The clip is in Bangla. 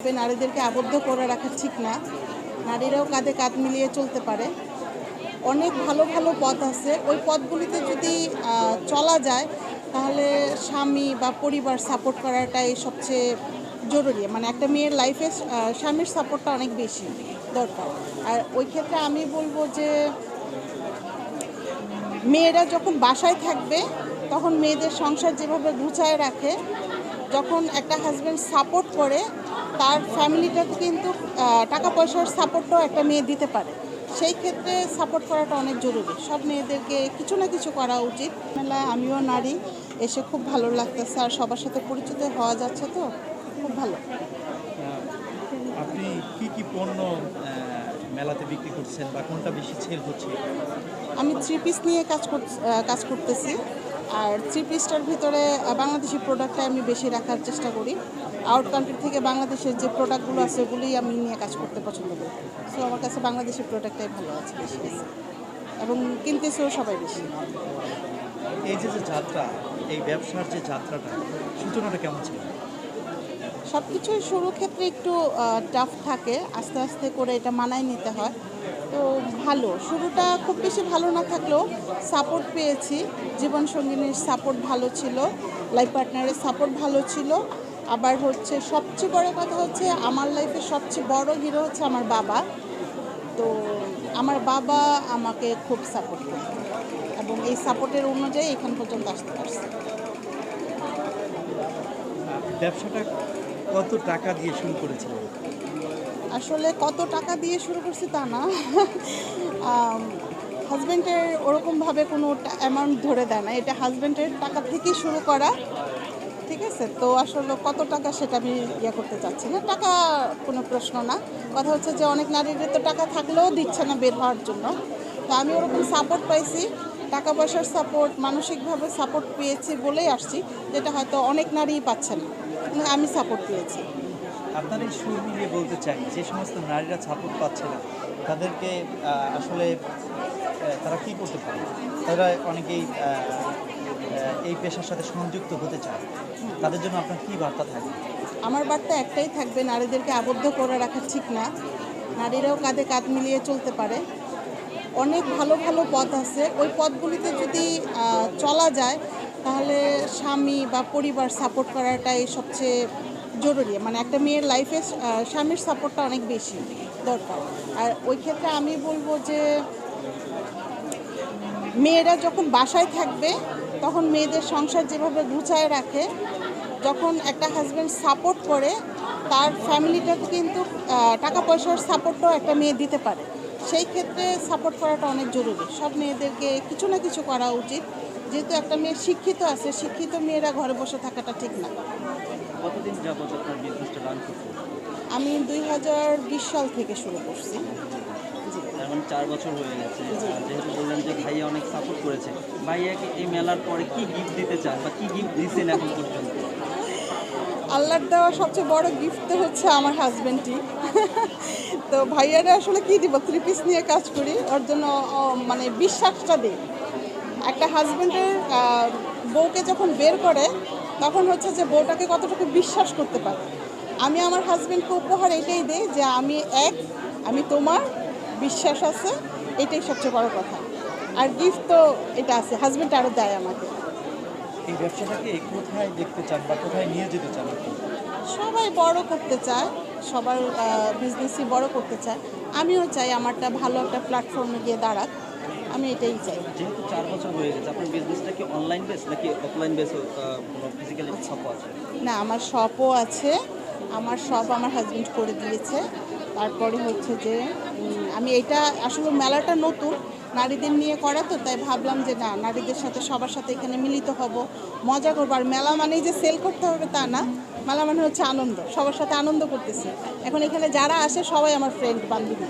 নারীদেরকে আবদ্ধ করে রাখা ঠিক না। নারীরাও কাঁধে কাঁধ মিলিয়ে চলতে পারে। অনেক ভালো ভালো পথ আছে। ওই পথগুলিতে যদি চলা যায়, তাহলে স্বামী বা পরিবার সাপোর্ট করাটাই সবচেয়ে জরুরি। মানে একটা মেয়ের লাইফে স্বামীর সাপোর্টটা অনেক বেশি দরকার। আর ওই ক্ষেত্রে আমি বলব যে, মেয়েরা যখন বাসায় থাকবে, তখন মেয়েদের সংসার যেভাবে গুছায় রাখে, যখন একটা হাজব্যান্ড সাপোর্ট করে তার ফ্যামিলিটাকে কিন্তু টাকা পয়সার সাপোর্টটাও একটা মেয়ে দিতে পারে। সেই ক্ষেত্রে সাপোর্ট করাটা অনেক জরুরি। সব মেয়েদেরকে কিছু না কিছু করা উচিত। মেলা আমিও নারী এসে খুব ভালো লাগতেছে। আর সবার সাথে পরিচিত হওয়া যাচ্ছে তো খুব ভালো। আপনি কি কি পণ্য মেলাতে বিক্রি করছেন বা কোনটা বেশি সেল হচ্ছে? আমি থ্রি পিস নিয়ে কাজ কাজ করতেছি। আর থ্রি পিসটার ভিতরে বাংলাদেশি প্রোডাক্টটা আমি বেশি রাখার চেষ্টা করি। আউট কান্ট্রি থেকে বাংলাদেশের যে প্রোডাক্টগুলো আছে ওগুলোই আমি নিয়ে কাজ করতে পছন্দ করি। সো আমার কাছে বাংলাদেশের প্রোডাক্টটাই ভালো আছে বেশি। বেশি এবং কিনতেছেও সবাই বেশি। এই যে যে যাত্রা এই ব্যবসার যে যাত্রাটা সূচনাটা কেমন ছিল? সব কিছুই শুরু ক্ষেত্রে একটু টাফ থাকে। আস্তে আস্তে করে এটা মানায় নিতে হয়। তো ভালো। শুরুটা খুব বেশি ভালো না থাকলেও সাপোর্ট পেয়েছি। জীবনসঙ্গিনীর সাপোর্ট ভালো ছিল। লাইফ পার্টনারের সাপোর্ট ভালো ছিল। আবার হচ্ছে সবচেয়ে বড় কথা হচ্ছে আমার লাইফে সবচেয়ে বড় হিরো হচ্ছে আমার বাবা। তো আমার বাবা আমাকে খুব সাপোর্ট করে এবং এই সাপোর্টের অনুযায়ী এখান পর্যন্ত আসতে পারছি। ব্যবসাটা কত টাকা দিয়ে শুরু করেছিলেন আসলে কত টাকা দিয়ে শুরু করছি তা না। হাজব্যান্ডের ওরকমভাবে কোনো অ্যামাউন্ট ধরে দেয় না। এটা হাজব্যান্ডের টাকা থেকেই শুরু করা। ঠিক আছে? তো আসলে কত টাকা সেটা আমি ইয়ে করতে চাচ্ছি না। টাকা কোনো প্রশ্ন না। কথা হচ্ছে যে অনেক নারীদের তো টাকা থাকলেও দিচ্ছে না বের হওয়ার জন্য। তো আমি ওরকম সাপোর্ট পাইছি। টাকা পয়সার সাপোর্ট মানসিকভাবে সাপোর্ট পেয়েছি বলেই আসছি। যেটা হয়তো অনেক নারীই পাচ্ছে না। আমি সাপোর্ট পেয়েছি। আপনার এই সুর মিলিয়ে বলতে চাই, যে সমস্ত নারীরা সাপোর্ট পাচ্ছে না, তাদেরকে আসলে তারা কি করতে পারে? তারা অনেকেই এই পেশার সাথে সংযুক্ত হতে চায় তাদের জন্য আপনার কী বার্তা থাকবে? আমার বার্তা একটাই থাকবে, নারীদেরকে আবদ্ধ করে রাখা ঠিক না। নারীরাও কাঁধে কাঁধ মিলিয়ে চলতে পারে। অনেক ভালো ভালো পথ আছে। ওই পথগুলিতে যদি চলা যায়, তাহলে স্বামী বা পরিবার সাপোর্ট করাটাই সবচেয়ে জরুরি। মানে একটা মেয়ের লাইফে স্বামীর সাপোর্টটা অনেক বেশি দরকার। আর ওই ক্ষেত্রে আমি বলব যে, মেয়েরা যখন বাসায় থাকবে তখন মেয়েদের সংসার যেভাবে গুছায় রাখে, যখন একটা হাজব্যান্ড সাপোর্ট করে, তার ফ্যামিলিটাকে কিন্তু টাকা পয়সার সাপোর্টটাও একটা মেয়ে দিতে পারে। সেই ক্ষেত্রে সাপোর্ট করাটা অনেক জরুরি। সব মেয়েদেরকে কিছু না কিছু করা উচিত। যেহেতু একটা মেয়ে শিক্ষিত আছে, শিক্ষিত মেয়েরা ঘরে বসে থাকাটা ঠিক না। কতদিন যাবত আপনার বিজনেসটা রান আমি দুই হাজার বিশ সাল থেকে শুরু করছি। এখন চার বছর হয়ে গেছে। যেহেতু বললেন যে ভাইয়া অনেক সাপোর্ট করেছে ভাইয়াকে এই মেলার পরে কি গিফট দিতে চান বা কি গিফট দিচ্ছেন এখন পর্যন্ত? আল্লাহর দেওয়া সবচেয়ে বড় গিফট তো হচ্ছে আমার হাজব্যান্ডই তো ভাইয়ারা আসলে কি দিব? থ্রি পিস নিয়ে কাজ করি। ওর জন্য মানে বিশ্বাসটা দিই। একটা হাজব্যান্ডের বউকে যখন বের করে তখন হচ্ছে যে বউটাকে কতটুকু বিশ্বাস করতে পারে? আমি আমার হাজব্যান্ডকে উপহার এটাই দিই যে আমি এক আমি তোমার বিশ্বাস আছে এটাই সবচেয়ে বড় কথা। আর গিফট তো এটা আছে হাজব্যান্ড আরও দেয় আমাকে। এই ব্যবসাটাকে কোথায় দেখতে চান বা কোথায় নিয়ে যেতে চান সবাই বড় করতে চায় সবার বিজনেসই বড় করতে চায়। আমিও চাই আমারটা ভালো একটা প্ল্যাটফর্মে গিয়ে দাঁড়াক। আমি এটাই চাই। যেহেতু চার বছর হয়ে গেছে আপনার বিজনেসটা কি অনলাইন বেস নাকি অফলাইন বেস কোনো ফিজিক্যালি শপও আছে? না আমার শপও আছে আমার সব আমার হাজব্যান্ড করে দিয়েছে। তারপরে হচ্ছে যে আমি এটা আসলে মেলাটা নতুন, নারীদের নিয়ে করা তো, তাই ভাবলাম যে না, নারীদের সাথে, সবার সাথে এখানে মিলিত হব, মজা করব। আর মেলা মানেই যে সেল করতে হবে তা না, মেলা মানে হচ্ছে আনন্দ, সবার সাথে আনন্দ করতেছে। এখন এখানে যারা আসে, সবাই আমার ফ্রেন্ড বান্ধবী।